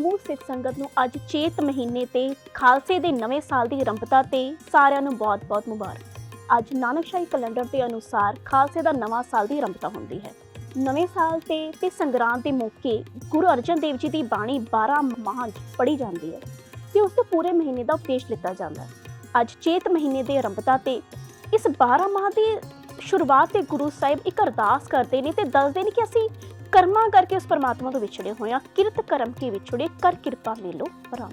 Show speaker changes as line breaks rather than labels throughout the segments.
ਸਮੂਹ ਸਿੱਖ ਸੰਗਤ ਨੂੰ ਅੱਜ ਚੇਤ ਮਹੀਨੇ ਤੇ ਖਾਲਸੇ ਦੇ ਨਵੇਂ ਸਾਲ ਦੀ ਆਰੰਭਤਾ ਤੇ ਸਾਰਿਆਂ ਨੂੰ ਬਹੁਤ-ਬਹੁਤ ਮੁਬਾਰਕ। ਅੱਜ ਨਾਨਕਸ਼ਾਹੀ ਕੈਲੰਡਰ ਦੇ ਅਨੁਸਾਰ ਖਾਲਸੇ ਦਾ ਨਵਾਂ ਸਾਲ ਦੀ ਆਰੰਭਤਾ ਹੁੰਦੀ ਹੈ। ਨਵੇਂ ਸਾਲ ਤੇ ਤੇ ਸੰਗਰਾਂਦ ਦੇ ਮੌਕੇ ਗੁਰੂ ਅਰਜਨ ਦੇਵ ਜੀ ਦੀ ਬਾਣੀ 12 ਮਾਹ ਪੜ੍ਹੀ ਜਾਂਦੀ ਹੈ ਤੇ ਉਸ ਤੋਂ ਪੂਰੇ ਮਹੀਨੇ ਦਾ ਉਪਦੇਸ਼ ਲਿੱਤਾ ਜਾਂਦਾ ਹੈ। ਅੱਜ ਚੇਤ ਮਹੀਨੇ ਦੇ ਆਰੰਭਤਾ ਤੇ ਇਸ 12 ਮਾਹ ਦੀ ਸ਼ੁਰੂਆਤ ਤੇ ਗੁਰੂ ਸਾਹਿਬ ਇੱਕ ਅਰਦਾਸ ਕਰਦੇ ਨੇ ਤੇ ਦੱਸਦੇ ਨੇ ਕਿ ਅਸੀਂ ਕਰਮਾਂ ਕਰਕੇ ਉਸ ਪਰਮਾਤਮਾ ਤੋਂ ਵਿਛੜੇ ਹੋਏ ਹਾਂ। ਕਿਰਤ ਕਰਮ ਕੇ ਵਿਛੜੇ, ਕਰ ਕਿਰਪਾ ਮੇਲੋ ਪਰਾਮ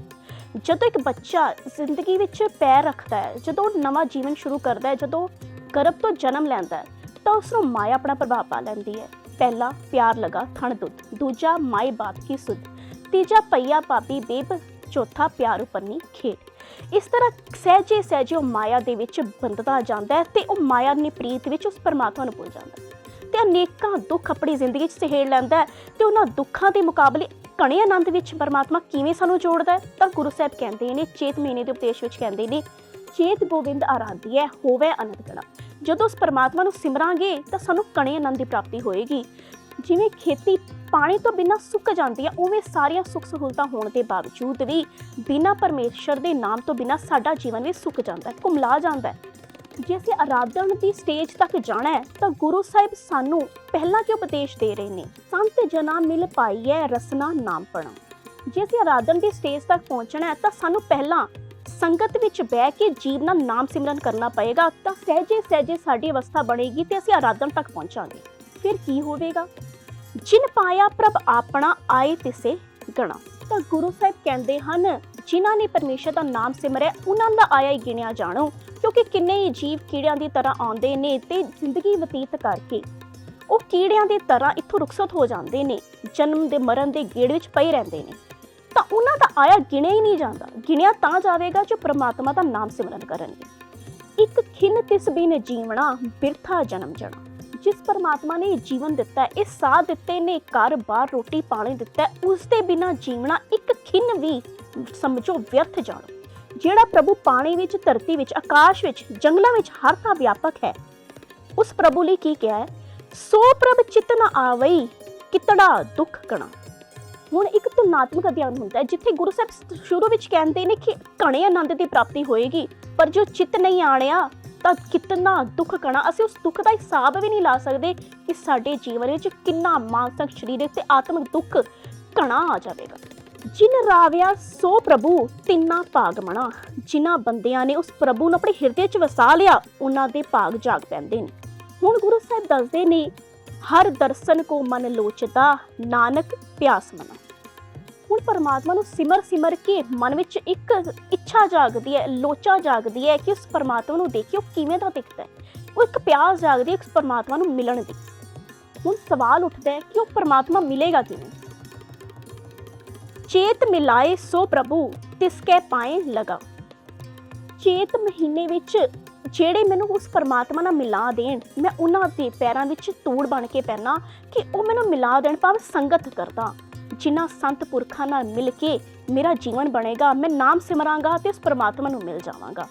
ਜਦੋਂ ਇੱਕ ਬੱਚਾ ਜ਼ਿੰਦਗੀ ਵਿੱਚ ਪੈਰ ਰੱਖਦਾ ਹੈ, ਜਦੋਂ ਨਵਾਂ ਜੀਵਨ ਸ਼ੁਰੂ ਕਰਦਾ ਹੈ, ਜਦੋਂ ਗਰਭ ਤੋਂ ਜਨਮ ਲੈਂਦਾ ਹੈ, ਤਾਂ ਉਸ ਨੂੰ ਮਾਇਆ ਆਪਣਾ ਪ੍ਰਭਾਵ ਪਾ ਲੈਂਦੀ ਹੈ। ਪਹਿਲਾ ਪਿਆਰ ਲਗਾ, ਥਣ ਦੁੱਧ। ਦੂਜਾ ਮਾਈ ਬਾਪ ਕੀ ਸੁਧ। ਤੀਜਾ, ਪਈਆ ਪਾਪੀ ਬੇਬ ਚੌਥਾ ਪਿਆਰ ਉਪਰਨੀ ਖੇਡ। ਇਸ ਤਰ੍ਹਾਂ ਸਹਿਜੇ ਸਹਿਜੇ ਉਹ ਮਾਇਆ ਦੇ ਵਿੱਚ ਬੰਦਦਾ ਜਾਂਦਾ ਹੈ ਤੇ ਉਹ ਮਾਇਆ ਦੀ ਪ੍ਰੀਤ ਵਿੱਚ ਉਸ ਪਰਮਾਤਮਾ ਨੂੰ ਭੁੱਲ ਜਾਂਦਾ ਹੈ। ਤੇ ਅਨੇਕਾਂ ਦੁੱਖ ਆਪਣੀ ਜ਼ਿੰਦਗੀ 'ਚ ਸਹੇੜ ਲੈਂਦਾ ਹੈ ਤੇ ਉਹਨਾਂ ਦੁੱਖਾਂ ਦੇ ਮੁਕਾਬਲੇ ਘਣੇ ਆਨੰਦ ਵਿੱਚ ਪਰਮਾਤਮਾ ਕਿਵੇਂ ਸਾਨੂੰ ਜੋੜਦਾ ਹੈ? ਤਾਂ ਗੁਰੂ ਸਾਹਿਬ ਕਹਿੰਦੇ ਨੇ, ਚੇਤ ਮਹੀਨੇ ਦੇ ਉਪਦੇਸ਼ ਵਿੱਚ ਕਹਿੰਦੇ ਨੇ, ਚੇਤ ਗੋਬਿੰਦ ਆਰਾਧਿਐ ਹੋਵੇ ਅਨੰਦ ਗਣਾ ਜਦੋਂ ਉਸ ਪਰਮਾਤਮਾ ਨੂੰ ਸਿਮਰਾਂਗੇ ਤਾਂ ਸਾਨੂੰ ਕਣੇ ਆਨੰਦ ਦੀ ਪ੍ਰਾਪਤੀ ਹੋਏਗੀ। ਜਿਵੇਂ ਖੇਤੀ ਪਾਣੀ ਤੋਂ ਬਿਨਾਂ ਸੁੱਕ ਜਾਂਦੀ ਹੈ ਉਵੇਂ ਸਾਰੀਆਂ ਸੁੱਖ ਸਹੂਲਤਾਂ ਹੋਣ ਦੇ ਬਾਵਜੂਦ ਵੀ ਬਿਨਾਂ ਪਰਮੇਸ਼ਰ ਦੇ ਨਾਮ ਤੋਂ ਬਿਨਾਂ ਸਾਡਾ ਜੀਵਨ ਵੀ ਸੁੱਕ ਜਾਂਦਾ ਹੈ ਕੁਮਲਾ ਜਾਂਦਾ ਹੈ। ਜੇ ਅਸੀਂ ਆਰਾਧਨ ਦੀ ਸਟੇਜ ਤੱਕ ਜਾਣਾ ਹੈ, ਤਾਂ ਗੁਰੂ ਸਾਹਿਬ ਸਾਨੂੰ ਪਹਿਲਾਂ ਕਿ ਉਪਦੇਸ਼ ਦੇ ਰਹੇ ਨੇ? ਸੰਤ ਜਨਾ ਮਿਲ ਪਾਈ ਹੈ ਰਸਨਾ ਨਾਮ ਪਣਾ ਜੇ ਅਸੀਂ ਆਰਾਧਨ ਦੀ ਸਟੇਜ ਤੱਕ ਪਹੁੰਚਣਾ ਹੈ, ਤਾਂ ਸਾਨੂੰ ਪਹਿਲਾਂ ਸੰਗਤ ਵਿੱਚ ਬਹਿ ਕੇ ਜੀਵ ਨਾਲ ਨਾਮ ਸਿਮਰਨ ਕਰਨਾ ਪਏਗਾ, ਤਾਂ ਸਹਿਜੇ ਸਹਿਜੇ ਸਾਡੀ ਅਵਸਥਾ ਬਣੇਗੀ ਤੇ ਅਸੀਂ ਆਰਾਧਨ ਤੱਕ ਪਹੁੰਚਾਂਗੇ। ਫਿਰ ਕੀ ਹੋਵੇਗਾ? ਜਿਨ ਪਾਇਆ ਪ੍ਰਭ ਆਪਣਾ ਆਏ ਤਿਸੇ ਗਣਾ। ਤਾਂ ਗੁਰੂ ਸਾਹਿਬ ਕਹਿੰਦੇ ਹਨ, ਜਿਨ੍ਹਾਂ ਨੇ ਪਰਮੇਸ਼ਰ ਦਾ ਨਾਮ ਸਿਮਰਿਆ, ਉਹਨਾਂ ਦਾ ਆਇਆ ਹੀ ਗਿਣਿਆ ਜਾਣੋ, ਕਿਉਂਕਿ ਕਿੰਨੇ ਹੀ ਜੀਵ ਕੀੜਿਆਂ ਦੀ ਤਰ੍ਹਾਂ ਆਉਂਦੇ ਨੇ ਤੇ ਜ਼ਿੰਦਗੀ ਬਤੀਤ ਕਰਕੇ। ਉਹ ਕੀੜਿਆਂ ਦੀ ਤਰ੍ਹਾਂ ਇੱਥੋਂ ਰੁਖਸਤ ਹੋ ਜਾਂਦੇ ਨੇ, ਜਨਮ ਦੇ ਮਰਨ ਦੇ ਗੇੜ ਵਿੱਚ ਪਏ ਰਹਿੰਦੇ ਨੇ। ਤਾਂ ਉਹਨਾਂ ਦਾ ਆਇਆ ਗਿਣਿਆ ਹੀ ਨਹੀਂ ਜਾਂਦਾ। ਗਿਣਿਆ ਤਾਂ ਜਾਵੇਗਾ ਜੋ ਪ੍ਰਮਾਤਮਾ ਦਾ ਨਾਮ ਸਿਮਰਨ ਕਰਨਗੇ। ਇੱਕ ਖਿਨ ਤਿਸ ਬਿਨ ਜੀਵਣਾ ਬਿਰਥਾ ਜਨਮ ਜਣਾ। ਜਿਸ ਪਰਮਾਤਮਾ ਨੇ ਜੀਵਨ ਦਿੱਤਾ ਇਹ ਸਾਹ ਦਿੱਤੇ ਨੇ, ਘਰ ਬਾਰ ਰੋਟੀ ਪਾਣੀ ਦਿੱਤਾ ਉਸ ਦੇ ਬਿਨਾ ਜੀਵਣਾ ਇੱਕ ਖਿਨ ਵੀ ਸਮਝੋ ਵਿਅਰਥ ਜਾਣੋ। ਜਿਹੜਾ ਪ੍ਰਭੂ ਪਾਣੀ ਵਿੱਚ, ਧਰਤੀ ਵਿੱਚ, ਆਕਾਸ਼ ਵਿੱਚ, ਜੰਗਲਾਂ ਵਿੱਚ ਹਰ ਥਾਂ ਵਿਆਪਕ ਹੈ, ਉਸ ਪ੍ਰਭੂ ਲਈ ਕੀ ਕਿਹਾ ਹੈ? ਸੋ ਪ੍ਰਭ ਚਿਤ ਨ ਆਵਈ ਕਿਤੜਾ ਦੁੱਖ ਕਣਾ। ਹੁਣ ਇੱਕ ਤੁਲਨਾਤਮਕ ਅਧਿਐਨ ਹੁੰਦਾ ਹੈ, ਜਿੱਥੇ ਗੁਰੂ ਸਾਹਿਬ ਸ਼ੁਰੂ ਵਿੱਚ ਕਹਿੰਦੇ ਨੇ ਕਿ ਘਣੇ ਆਨੰਦ ਦੀ ਪ੍ਰਾਪਤੀ ਹੋਏਗੀ, ਪਰ ਜੋ ਚਿੱਤ ਨਹੀਂ ਆਣਿਆ ਤਾਂ ਕਿਤਨਾ ਦੁੱਖ ਕਣਾ। ਅਸੀਂ ਉਸ ਦੁੱਖ ਦਾ ਹਿਸਾਬ ਵੀ ਨਹੀਂ ਲਾ ਸਕਦੇ ਕਿ ਸਾਡੇ ਜੀਵਨ ਵਿੱਚ ਕਿੰਨਾ ਮਾਨਸਿਕ ਸਰੀਰਕ ਤੇ ਆਤਮਿਕ ਦੁੱਖ ਘਣਾ ਆ ਜਾਵੇਗਾ। ਜਿਨ ਰਾਵਿਆ ਸੋ ਪ੍ਰਭੂ ਤਿੰਨਾ ਭਾਗ ਮਣਾ। ਜਿਨ੍ਹਾਂ ਬੰਦਿਆਂ ਨੇ ਉਸ ਪ੍ਰਭੂ ਨੂੰ ਆਪਣੇ ਹਿਰਦੇ 'ਚ ਵਸਾ ਲਿਆ, ਉਹਨਾਂ ਦੇ ਭਾਗ ਜਾਗ ਪੈਂਦੇ ਨੇ। ਹੁਣ ਗੁਰੂ ਸਾਹਿਬ ਦੱਸਦੇ ਨੇ, ਹਰ ਦਰਸ਼ਨ ਕੋ ਮਨ ਲੋਚਦਾ, ਨਾਨਕ ਪਿਆਸ ਮਨਾ। ਹੁਣ ਪਰਮਾਤਮਾ ਨੂੰ ਸਿਮਰ ਸਿਮਰ ਕੇ ਮਨ ਵਿੱਚ ਇੱਕ ਇੱਛਾ ਜਾਗਦੀ ਹੈ, ਲੋਚਾ ਜਾਗਦੀ ਹੈ ਕਿ ਉਸ ਪਰਮਾਤਮਾ ਨੂੰ ਦੇਖਿਓ ਕਿਵੇਂ ਦਾ ਦਿਖਦਾ ਹੈ। ਉਹ ਇੱਕ ਪਿਆਸ ਜਾਗਦੀ ਹੈ ਉਸ ਪਰਮਾਤਮਾ ਨੂੰ ਮਿਲਣ ਦੀ। ਹੁਣ ਸਵਾਲ ਉੱਠਦਾ ਹੈ ਕਿ ਉਹ ਪਰਮਾਤਮਾ ਮਿਲੇਗਾ ਕਿਵੇਂ? ਚੇਤ ਮਿਲਾਏ ਸੋ ਪ੍ਰਭੂ ਤਿਸਕੇ ਪਾਏ ਲਗਾ। ਚੇਤ ਮਹੀਨੇ ਵਿੱਚ ਜਿਹੜੇ ਮੈਨੂੰ ਉਸ ਪਰਮਾਤਮਾ ਨਾਲ ਮਿਲਾ ਦੇਣ, ਮੈਂ ਉਹਨਾਂ ਦੇ ਪੈਰਾਂ ਵਿੱਚ ਧੂੜ ਬਣ ਕੇ ਪੈਣਾ ਕਿ ਉਹ ਮੈਨੂੰ ਮਿਲਾ ਦੇਣ ਭਾਵੇਂ ਸੰਗਤ ਕਰਦਾ। ਜਿਨ੍ਹਾਂ ਸੰਤ ਪੁਰਖਾਂ ਨਾਲ ਮਿਲ ਕੇ ਮੇਰਾ ਜੀਵਨ ਬਣੇਗਾ, ਮੈਂ ਨਾਮ ਸਿਮਰਾਂਗਾ ਤੇ ਉਸ ਪਰਮਾਤਮਾ ਨੂੰ ਮਿਲ ਜਾਵਾਂਗਾ।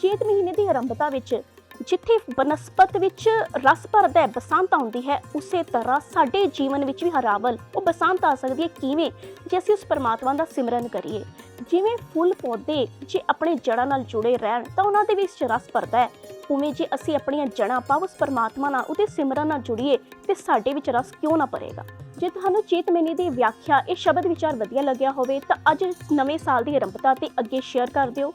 ਚੇਤ ਮਹੀਨੇ ਦੀ ਆਰੰਭਤਾ ਵਿੱਚ ਜਿੱਥੇ ਬਨਸਪਤ ਵਿੱਚ ਰਸ ਭਰਦਾ ਹੈ, ਬਸੰਤ ਆਉਂਦੀ ਹੈ, ਉਸੇ ਤਰ੍ਹਾਂ ਸਾਡੇ ਜੀਵਨ ਵਿੱਚ ਵੀ ਹਰਾਵਲ, ਉਹ ਬਸੰਤ ਆ ਸਕਦੀ ਹੈ ਕਿਵੇਂ? ਜੇ ਅਸੀਂ ਉਸ ਪਰਮਾਤਮਾ ਦਾ ਸਿਮਰਨ ਕਰੀਏ। ਜਿਵੇਂ ਫੁੱਲ ਪੌਦੇ ਜੇ ਆਪਣੇ ਜੜਾਂ ਨਾਲ ਜੁੜੇ ਰਹਿਣ, ਤਾਂ ਉਹਨਾਂ ਦੇ ਵਿੱਚ ਰਸ ਭਰਦਾ ਹੈ। ਉਵੇਂ ਜੇ ਅਸੀਂ ਆਪਣੀਆਂ ਜੜਾਂ ਪਾਵ ਉਸ ਪਰਮਾਤਮਾ ਨਾਲ, ਉਹਦੇ ਸਿਮਰਨ ਨਾਲ ਜੁੜੀਏ, ਤੇ ਸਾਡੇ ਵਿੱਚ ਰਸ ਕਿਉਂ ਨਾ ਭਰੇਗਾ? ਜੇ ਤੁਹਾਨੂੰ ਚੇਤ ਮਹੀਨੇ ਦੀ ਵਿਆਖਿਆ, ਇਹ ਸ਼ਬਦ ਵਿਚਾਰ ਵਧੀਆ ਲੱਗਿਆ ਹੋਵੇ ਤਾਂ ਅੱਜ ਨਵੇਂ ਸਾਲ ਦੀ ਆਰੰਭਤਾ ਤੇ ਅੱਗੇ ਸ਼ੇਅਰ ਕਰ ਦਿਓ।